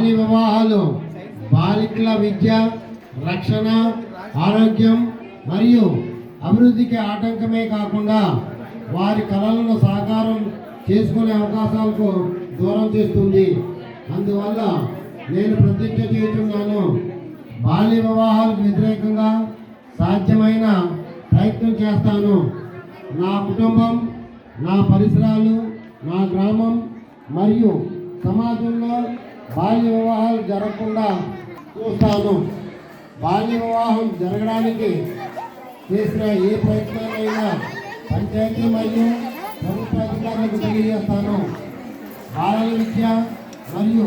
బాల్య వివాహాలు బాలికల విద్య రక్షణ ఆరోగ్యం మరియు అభివృద్ధికి ఆటంకమే కాకుండా వారి కళలను సాకారం చేసుకునే అవకాశాలకు దూరం చేస్తుంది. అందువల్ల నేను ప్రతిజ్ఞ చేస్తున్నాను బాల్య వివాహాలకు వ్యతిరేకంగా సాధ్యమైన ప్రయత్నం చేస్తాను. నా కుటుంబం నా పరిసరాలు నా గ్రామం మరియు సమాజంలో బాల్య వివాహాలు జరగకుండా చూస్తాను. బాల్య వివాహం జరగడానికి చేసిన ఏ ప్రయత్నాలైనా పంచాయతీ మరియు ప్రభుత్వ అధికారులకు తెలియజేస్తాను. బాలల విద్య మరియు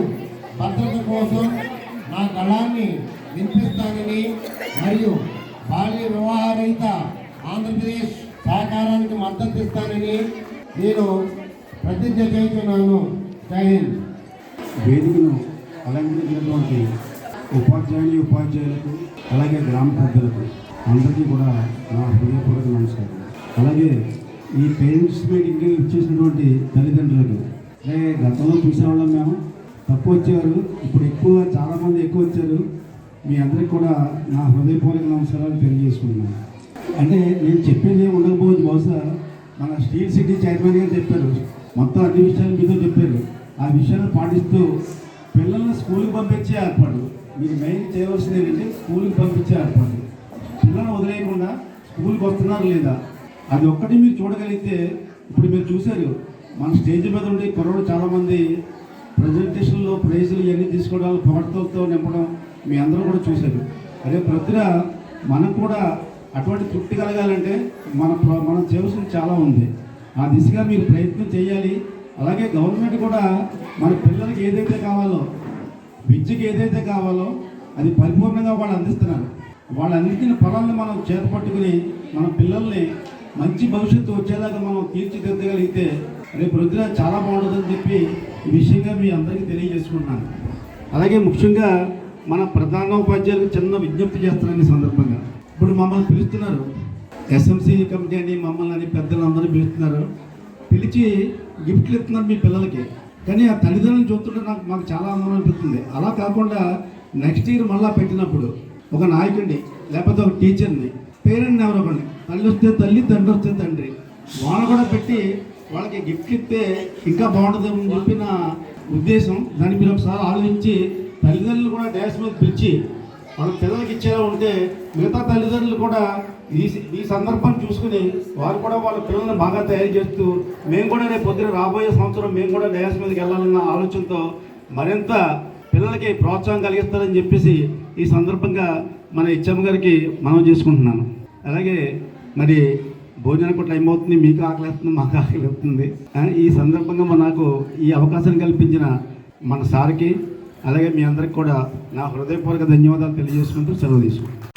భద్రత కోసం నా కళాన్ని వినిపిస్తానని మరియు బాల్య వివాహరహిత ఆంధ్రప్రదేశ్ సహకారానికి మద్దతు ఇస్తానని నేను ప్రతిజ్ఞ చేస్తున్నాను. జై హింద్. వేదికను అలంకరించినటువంటి ఉపాధ్యాయుని ఉపాధ్యాయులకు అలాగే గ్రామ పెద్దలకు అందరికీ కూడా నా హృదయపూర్వక నమస్కారం. అలాగే ఈ పేరెంట్స్ మీటింగ్కి ఇచ్చేసినటువంటి తల్లిదండ్రులకు అంటే గతంలో చూసేవాళ్ళం మేము తక్కువ వచ్చేవారు ఇప్పుడు ఎక్కువ చాలామంది ఎక్కువ వచ్చారు. మీ అందరికి కూడా నా హృదయపూర్వక నమస్కారాలు తెలియజేసుకున్నాను అంటే నేను చెప్పేది ఉండకపోవచ్చు బహుశా మన స్టీల్ సిటీ చైర్మన్ గారు చెప్పారు మొత్తం అన్ని విషయాలు మీతో చెప్పారు. ఆ విషయాన్ని పాటిస్తూ పిల్లల్ని స్కూల్కి పంపించే ఏర్పాటు. మీరు మెయిన్ చేయవలసింది ఏంటంటే స్కూల్కి పంపించే ఏర్పాటు. పిల్లల్ని వదిలేయకుండా స్కూల్కి వస్తున్నారు లేదా? అది ఒక్కటి మీరు చూడగలిగితే ఇప్పుడు మీరు చూశారు మన స్టేజ్ మీద ఉండి కుర్రోడు చాలామంది ప్రజెంటేషన్లో ప్రైజులు ఇవన్నీ తీసుకోవడం పొగడ్తలతో నింపడం మీ అందరూ కూడా చూశారు. అదే ప్రతిన మనం కూడా అటువంటి తృప్తి కలగాలంటే మన మనం చేయవలసింది చాలా ఉంది. ఆ దిశగా మీరు ప్రయత్నం చేయాలి. గవర్నమెంట్ కూడా మన పిల్లలకి ఏదైతే కావాలో విద్యకి ఏదైతే కావాలో అది పరిపూర్ణంగా వాళ్ళు అందిస్తున్నారు. వాళ్ళు అందించిన పొలాలను మనం చేతపట్టుకుని మన పిల్లల్ని మంచి భవిష్యత్తు వచ్చేలాగా మనం తీర్చిదిద్దగలిగితే రేపు రొద్దున చాలా బాగుంటుందని చెప్పి ఈ విషయంగా మీ అందరికీ తెలియజేసుకుంటున్నాను. అలాగే ముఖ్యంగా మన ప్రధానోపాధ్యాయులకు చిన్న విజ్ఞప్తి చేస్తున్నాను ఈ సందర్భంగా. ఇప్పుడు మమ్మల్ని పిలుస్తున్నారు. ఎస్ఎంసీ కమిటీ అని మమ్మల్ని అని పెద్దలందరూ పిలుస్తున్నారు. పిలిచి గిఫ్ట్లు ఇస్తున్నారు మీ పిల్లలకి. కానీ ఆ తల్లిదండ్రులను చూస్తుంటే నాకు మాకు చాలా ఆనందం అనిపిస్తుంది. అలా కాకుండా నెక్స్ట్ ఇయర్ మళ్ళీ పెట్టినప్పుడు ఒక నాయకుడిని లేకపోతే ఒక టీచర్ని పేరెంట్ని ఎవరో ఒకరిని తల్లి వస్తే తల్లి తండ్రి వస్తే తండ్రి వాళ్ళని కూడా పెట్టి వాళ్ళకి గిఫ్ట్ ఇస్తే ఇంకా బాగుంటుందని చెప్పిన నా ఉద్దేశం. దాన్ని మీరు ఒకసారి ఆలోచించి తల్లిదండ్రులు కూడా డ్యాన్స్ మీద పిలిచి వాళ్ళ పిల్లలకి ఇచ్చేలా ఉంటే మిగతా తల్లిదండ్రులు కూడా ఈ ఈ సందర్భం చూసుకుని వారు కూడా వాళ్ళ పిల్లల్ని బాగా తయారు చేస్తూ మేము కూడా రేపు పొద్దున రాబోయే సంవత్సరం మేము కూడా డయాస్ మీదకి వెళ్ళాలన్న ఆలోచనతో మరింత పిల్లలకి ప్రోత్సాహం కలిగిస్తారని చెప్పేసి ఈ సందర్భంగా మన ఇచ్చమ్మ గారికి మనం చేసుకుంటున్నాను. అలాగే మరి భోజనం కూడా టైం అవుతుంది మీకు ఆకలి వేస్తుంది మాకు ఆకలి వేస్తుంది ఈ సందర్భంగా మనకు నాకు ఈ అవకాశం కల్పించిన మన సార్కి అలాగే మీ అందరికి కూడా నా హృదయపూర్వక ధన్యవాదాలు తెలియజేసుకుంటూ సెలవు తీసుకుంటాను